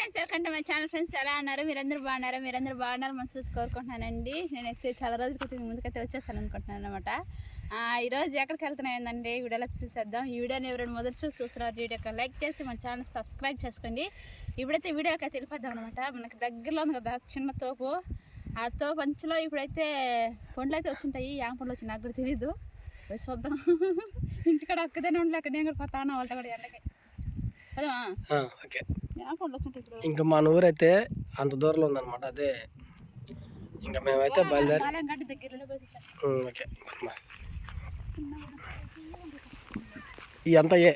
Friends welcome to my channel friends ఎలా అన్నారు మీరందరూ బాగున్నారు? మీరందరూ బాగున్నారు? మనసు కోరుకుంటున్నానండి. నేనైతే చాలా రోజుల క్రితం ముందుకైతే వచ్చేస్తాను అనుకుంటున్నాను అనమాట ఈరోజు ఎక్కడికి వెళ్తున్నాయి ఏంటంటే ఈ వీడియోలో చూసేద్దాం. ఈ వీడియోని ఎవరైనా మొదటి చూసి చూస్తున్నారు వీడియోకి లైక్ చేసి మన ఛానల్ సబ్స్క్రైబ్ చేసుకోండి. ఇప్పుడైతే వీడియోకి అయితే వెళ్ళిపోద్దాం అనమాట మనకి దగ్గరలో ఉంది కదా చిన్న తోపు. ఆ తోపు అంచులో ఇప్పుడైతే పండ్లు అయితే వచ్చింటాయి. యాం పండ్లు వచ్చి నాకు కూడా తెలీదు. పోయి చూద్దాం. ఇంటికాడ ఒక్కదానే ఉండలేక నేను కూడా పోతాను వాళ్ళతో కూడా ఎండకి? అదే ఓకే. ఇంకా మన ఊరైతే అంత దూరంలో ఉందన్నమాట. అదే ఇంకా మేమైతే బయలుదేరి ఓకే. అంతా ఏ?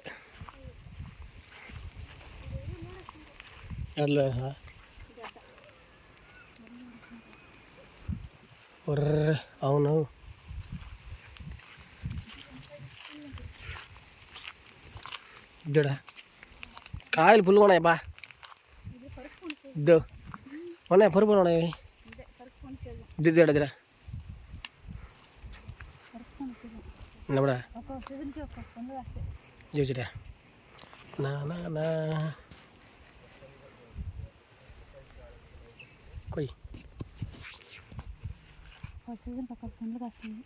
ఎట్లా ఒర్ర అవును. ఇద్దడా? కాయలు పుల్లు ఉన్నాయి బా. ఇద్దు ఉన్నాయి పరుపులు ఉన్నాయి ఇదే కరుపు పండు సీజన్ దిద్దాడా దిరా కరుపు పండు సీజన్ నమ్మడా ఒక్కొక్క సీజన్కి ఒక్కొక్క పండు వస్తాయి చూసిరా నా నా నా కొయ్ ఒక్కొక్క సీజన్కి ఒక్కొక్క పండు వస్తుంది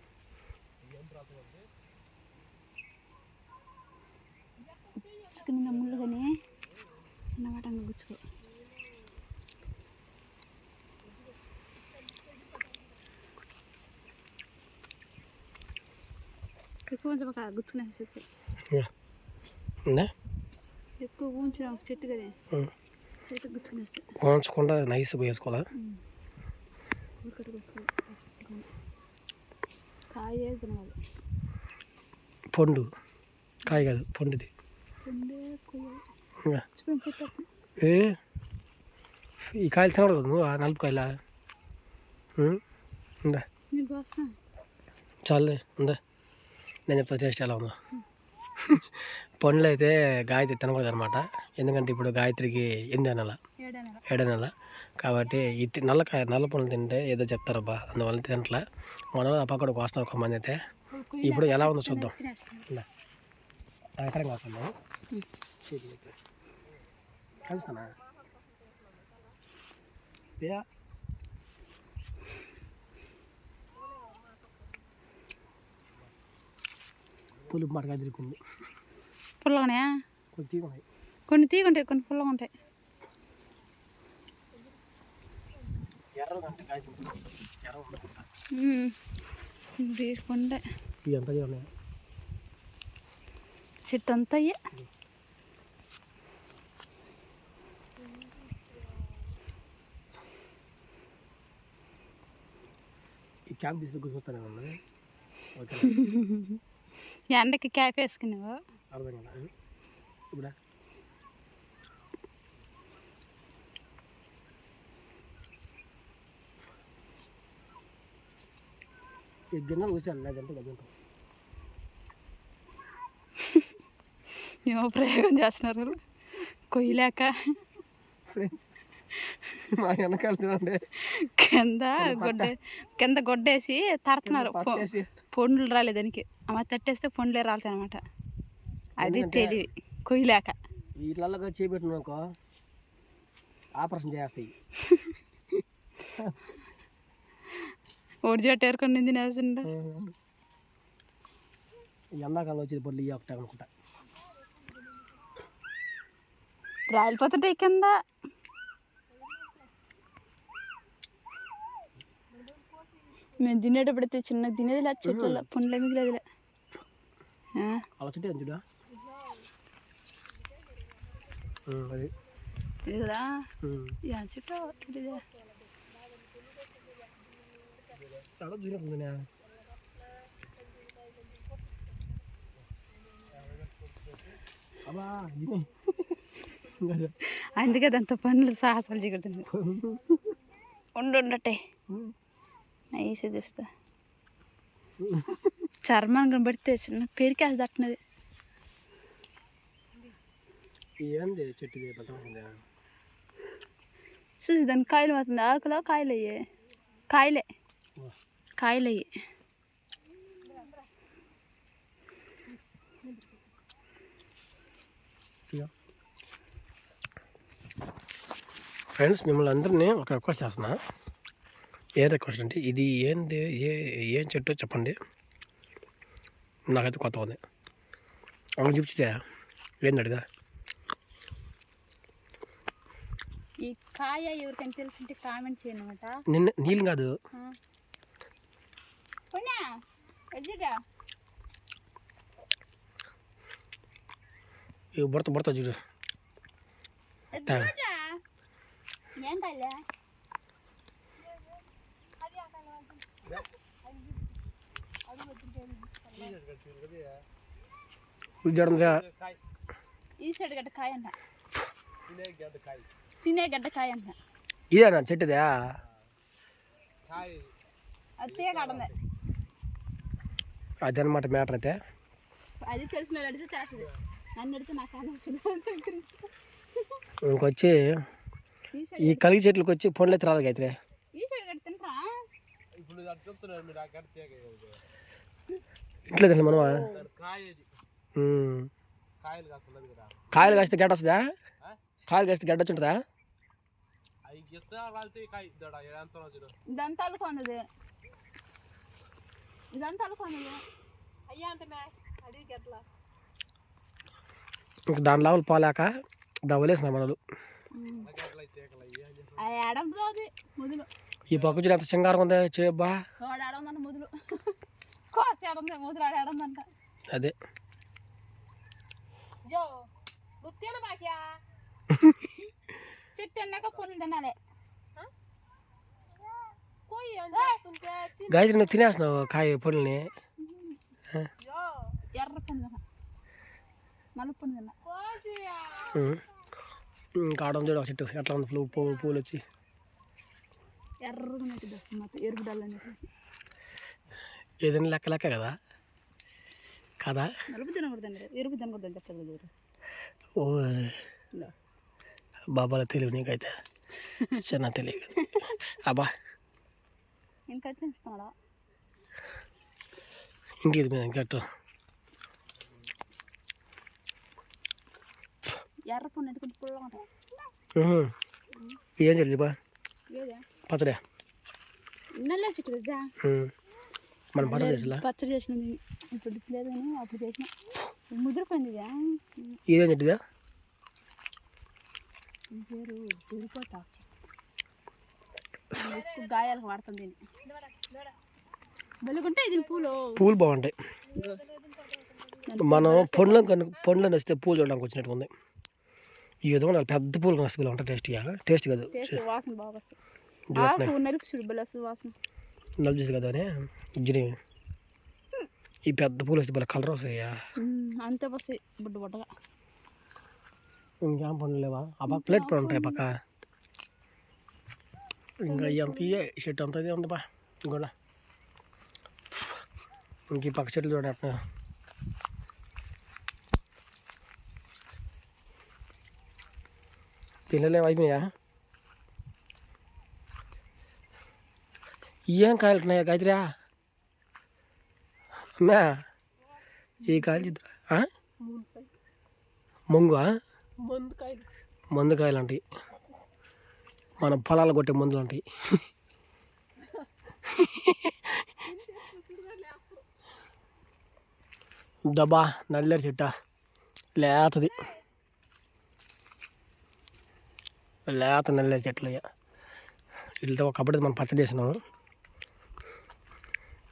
గుచ్చుకుని ముళ్ళు కానీ చిన్న వాటంగా గుచ్చుకో ఎక్కువ కొంచెం ఒక ఉందా? ఎక్కువ ఉంచిన ఒక చెట్టు కదా. చెట్టు గుచ్చుకునేస్తే. ఉంచకుండా నైస్ వేసుకోవాలా? ఊరికట్టు కాయ తినాలి. పండు. కాయ కాదు పండుది. ఏ? ఈ కాయలు తినడు కదా నువ్వు ఆ నలుపు కాయలా? ఉందా? చాలే ఉందా? నేను చెప్తా టేస్ట్ ఎలా ఉందో. పండ్లు అయితే గాయత్రి తినకూడదు అనమాట ఎందుకంటే ఇప్పుడు గాయత్రికి ఎనిమిది నెల. ఏడా నెల. కాబట్టి ఈ తి- నల్లకాయ నల్ల పండ్లు తింటే ఏదో చెప్తారబ్బా. అందువల్ల తినట్లా. మన ఆ పక్కన కోస్తున్నారు కొంతమంది అయితే. ఇప్పుడు ఎలా ఉందో చూద్దాం. కలుస్తానా? పులుపు మాట కదిలిపోయింది పుల్లగా ఉన్నాయా తీగున్నాయి. కొన్ని తీగుంటాయి కొన్ని పుల్లగా ఉంటాయి తీసుకుంటే ఇవి ఎంత ఉన్నాయి. చెట్టు అంతా అయ్యే. ఈ క్యాప్ తీసి కూర్చోతానే ఉన్నది ఓకే ఎండకి క్యాప్ వేసుకున్నావు గిన్నెలు కూర్చోాలి లేదంటే గదింటాం ఏమో ప్రయోగం చేస్తున్నారు. కొయ్యలేక. మా వెనకాల చూడండి కింద గొడ్డే కింద గొడ్డేసి తడుతున్నారు. పండ్లు రాలేదు దానికి. అమ్మ తట్టేస్తే పండ్లే రాలుతాయి అనమాట అది తెలివి కొయ్యలేక. వీటిలలో చేపెట్టిన అనుకో ఆపరేషన్ చేస్తాయి. ఒడి చెట్టు ఎరుకొని తినేసిండు ఈ ఎండాకాలం వచ్చేది బొల్లి ఒకటే అనుకుంటా. రాలిపోతుంటాయి కింద. మేము తినేటప్పుడు అయితే చిన్న తినేదిలే చెట్లలో పండ్లే మిగిలేదిలే. ఆ, అలా చుట్టే. అందుకే దాంతో పనులు సాహసాలు చిగురుతుంది ఉండు ఉండటే ఉమ్. నైస్ తెస్తా చర్మం కనబడితే చిన్న పెరికేసి తట్టినది ఏంది చెట్టు? చూసి దాని కాయలు మాత్రం ఆకులో కాయలు అయ్యే కాయలే. కాయలు అయ్యి. ఫ్రెండ్స్ మిమ్మల్ని అందరినీ ఒక రిక్వెస్ట్ చేస్తున్నా ఏ రిక్వెస్ట్ అంటే ఇది ఏంది ఏ ఏం చెట్టు చెప్పండి నాకైతే కొత్త ఉంది అక్కడ చూపిస్తే ఏంది అడిగా ఈ కాయ ఎవరికైనా తెలిసింటే కామెంట్ చేయను అనమాట నిన్న నీళ్ళు కాదు పుణ్య ఎడ్జిరా ఇవి బుడత బుడత చూడు ఎడ్జిరా ఈ సైడ్ గడ్డ కాయ అంట. తినే గడ్డ కాయ. అంట. ఇదేనా చెట్టుదా? అదనమాట మ్యాటర్ అయితే. అది తెలిసిన వాళ్ళు అడిగితే చేస్తుంది. నన్ను అడిగితే నాకు అనవసరం ఇంకొచ్చి ఈ కలిగి చెట్లకు వచ్చి పండ్లు అయితే రాదు అయితే ఈ సైడ్ గడ్డ తింటరా ఇంట్లో తిన మనమా. కాయలు కాస్తే గడ్డ వస్తుందా? కాయలు కాస్తే గడ్డ వచ్చి ఉంటుందా? ఇదంతా ఇదంతా అల్లుకున్నది. అయ్యా అంటే అడిగి గట్లా? ఇంక దాని లోపల పోలేక దవ్వలేసిన మనలు. ఈ పక్క చూడు ఎంత సింగారం ఉంది చేయబ్బా. అదే. గాయత్రి నువ్వు తినేస్తున్నావు కాయ తిన్నా. ఇంకా ఆడ చూడు ఒక చెట్టు ఎట్లా ఉంది పువ్వు పూలు వచ్చి. ఏదైనా లెక్క లెక్క కదా? కదా. ఓ. బాబాల తెలివి నీకైతే చిన్న తెలివి అబ్బా. ఇంకేది మీద ఇంకట్టు? ఎర్ర పొన్ను ఎట్టుకుని పుల్లగా ఉంటాయి ఏం చెల్లి బా? పచ్చడే? నల్ల మనం పచ్చడి చేసలా? పచ్చడి చేసినది ఇప్పుడు లేదు కానీ అప్పుడు చేసిన. ముదిరిపోయింది ఇదా పేరు ఎక్కువ గాయాలకు వాడుతుంది ఇది పూలు. పూలు బాగుంటాయి. మనం పండ్లను కను పండ్లను వస్తే పూలు చూడడానికి వచ్చినట్టు ఉంది ఈ విధంగా పెద్ద పూలు వస్తాయి ఉంటాయి టేస్ట్గా. టేస్ట్ కాదు. వాసన బాగా వస్తుంది. ఆకు నలుపు చూడు బలి వస్తుంది వాసన నలుపు చేసి కదా అని గిరి ఈ పెద్ద పూలు వస్తే భలే కలర్ వస్తాయా ఉమ్, అంతే వస్తాయి బుడ్డ బుడ్డగా ఇంకేం పండ్లు లేవా ఆ పక్క ప్లేట్ పడి ఉంటాయి పక్క ఇంకా ఇవి అంత ఇయ్యే చెట్టు అంత ఇదే ఉంది బా కూడా ఇంక ఈ పక్క చెట్లు చూడ అట్లా పిల్లలు అయిపోయా ఏం కాయలు ఉన్నాయా గాయత్రియా అమ్మా ఈ కాయలు ముంగు మందుకాయలు మందుకాయలు మన పొలాలు కొట్టే మందులు ఉంటాయి దబా నల్లేరు చెట్ట. లేతది. లేత నల్లేరు చెట్లు అయ్యా వీళ్ళతో కబడ్డీ మనం పచ్చడి చేసినాము.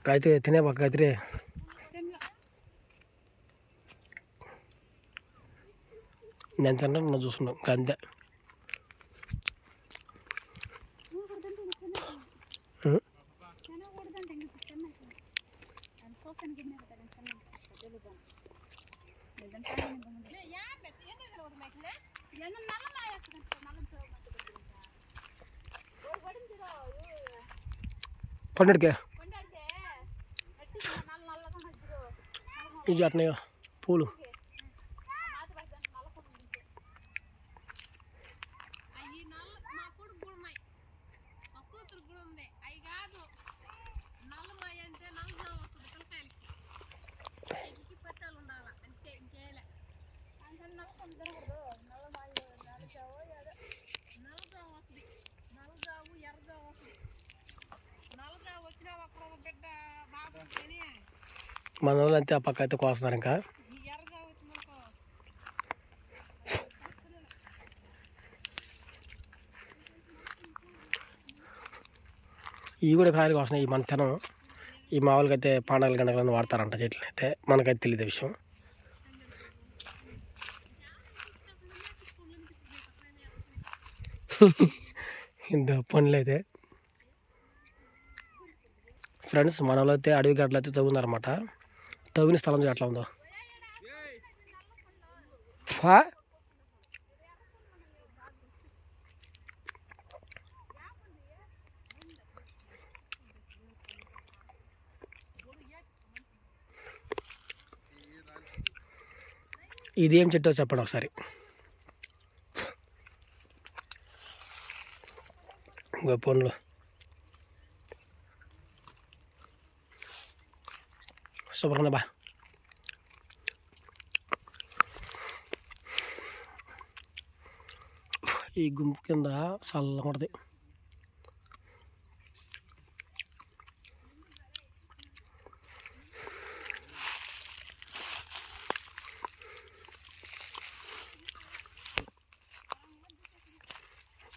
గాయత్రి తినే ఒక గాయత్రి నేను తిన్నా నువ్వు చూస్తున్నావు ఇంకా అంతే ఉం? ఇవి అట్నే పూలు. వచ్చినా బిడ్డ బాగుంటేనే మన వాళ్ళు అంతే ఆ పక్క అయితే కోస్తున్నారు ఇంకా. ఇవి కూడా కాయలు కోస్తున్నాయి ఈ మన ఈ మామూలుగా అయితే పాండాలు గండగలను వాడతారంట చెట్లు అయితే. మనకైతే తెలియదు విషయం. ఇంత పనులు అయితే ఫ్రెండ్స్ మనలో అయితే అడవి గడ్డలు అయితే చదువున్నారన్నమాట తవ్విన స్థలం చూడు ఎట్లా ఉందో? హా? ఇది ఏం చెట్టో చెప్పండి ఒకసారి. ఇంకో పండ్లు శుభ్రంగా బా ఈ గుంపు కింద చల్లగా ఉంటుంది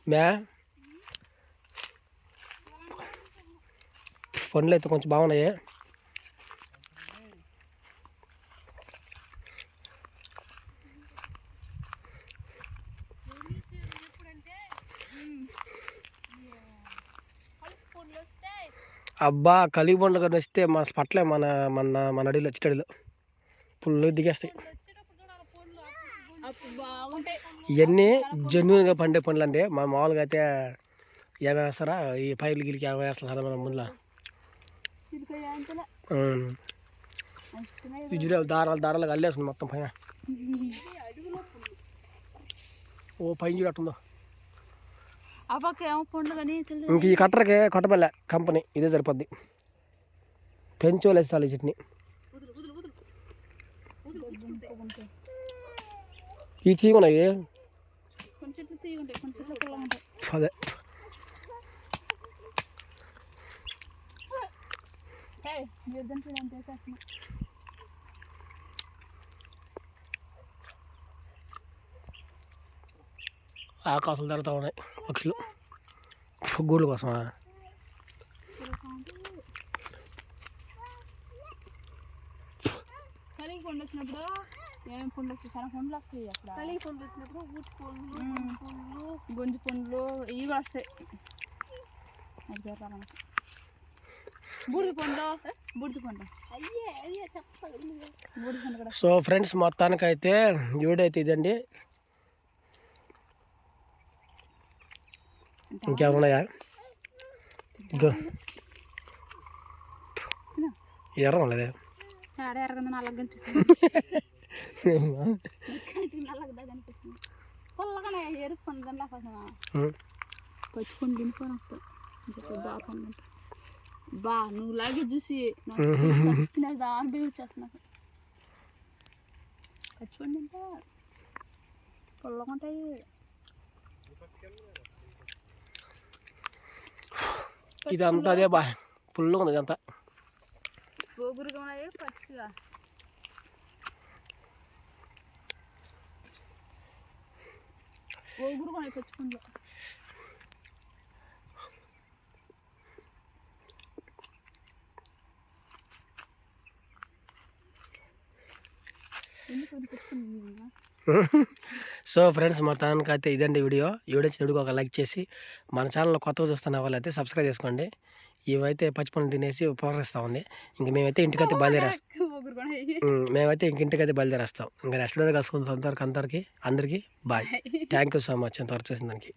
మ్యా పండ్లు అయితే కొంచెం బాగున్నాయి అబ్బా కలిగి పండుగ వస్తే మన పట్లే మన మన మన అడిలో చిట్టడిలో. పుల్లు దిగేస్తాయి. ఇవన్నీ జెన్యున్గా పండే పండ్లు అంటే మన మామూలుగా అయితే ఏమైనా వేస్తారా? ఈ పైర్లు గిలికి ఏమైనా వేస్తారా మన ముందులో? చిలుకయ్య దారాలు దారాలు అల్లేస్తుంది మొత్తం పైన. ఓ పైన చూడట్టుందో ఆ పక్క ఏమో పండు కానీ తెలియదు. ఇంక ఈ కట్టరకి కొట్టబల్లె కంపెనీ ఇదే సరిపోద్ది. పెంచోలు వేస్తాలి ఈ చట్నీ. ఈ తీగున్నాయి పొలం ఉంటాయి ఆకాశాలు తిరుగుతూ ఉన్నాయి పక్షులు. గూళ్ళ కోసమా? కలిగి పండు వచ్చినప్పుడు ఏం పండు వస్తాయి చాలా పండ్లు వస్తాయి అక్కడ. కలిగి పండు వచ్చినప్పుడు ఊటి పండ్లు పండ్లు గొంజు పండ్లు ఇవి వస్తాయి. అది పేరు మనకి బూడిద పండు బూడిద పండు అయ్యే అయ్యే చెప్పాలి బూడిద పండు కూడా సో ఫ్రెండ్స్ మొత్తానికైతే వీడియో అయితే ఇదండి. ఇంకా పెద్ద ఆపండి అంటే బా నువ్వు లాగే చూసి నాకు తినేది దాని పోయి వచ్చేస్తున్నా పచ్చిపండి అంటే పొల్లగా ఉంటాయి ఇదంతా అదే బా పుల్లుగా ఉంది ఇదంతా ఎందుకు? సో ఫ్రెండ్స్ మొత్తానికి అయితే ఇదండి వీడియో. ఈ వీడియో చెడుకు ఒక లైక్ చేసి మన ఛానల్లో కొత్తగా చూస్తున్న వాళ్ళైతే సబ్స్క్రైబ్ చేసుకోండి. ఇవైతే పచ్చి పనులు తినేసి ఉపకరిస్తూ ఉంది. ఇంక మేమైతే ఇంటికైతే బయలుదేరేస్తాం. మేమైతే ఇంక ఇంటికైతే బయలుదేరేస్తాం. ఇంకా నెక్స్ట్ వీడియో కలుసుకున్న అందరికి. అందరికీ bye. Thank you so much ఎంతవరకు చూసిన దానికి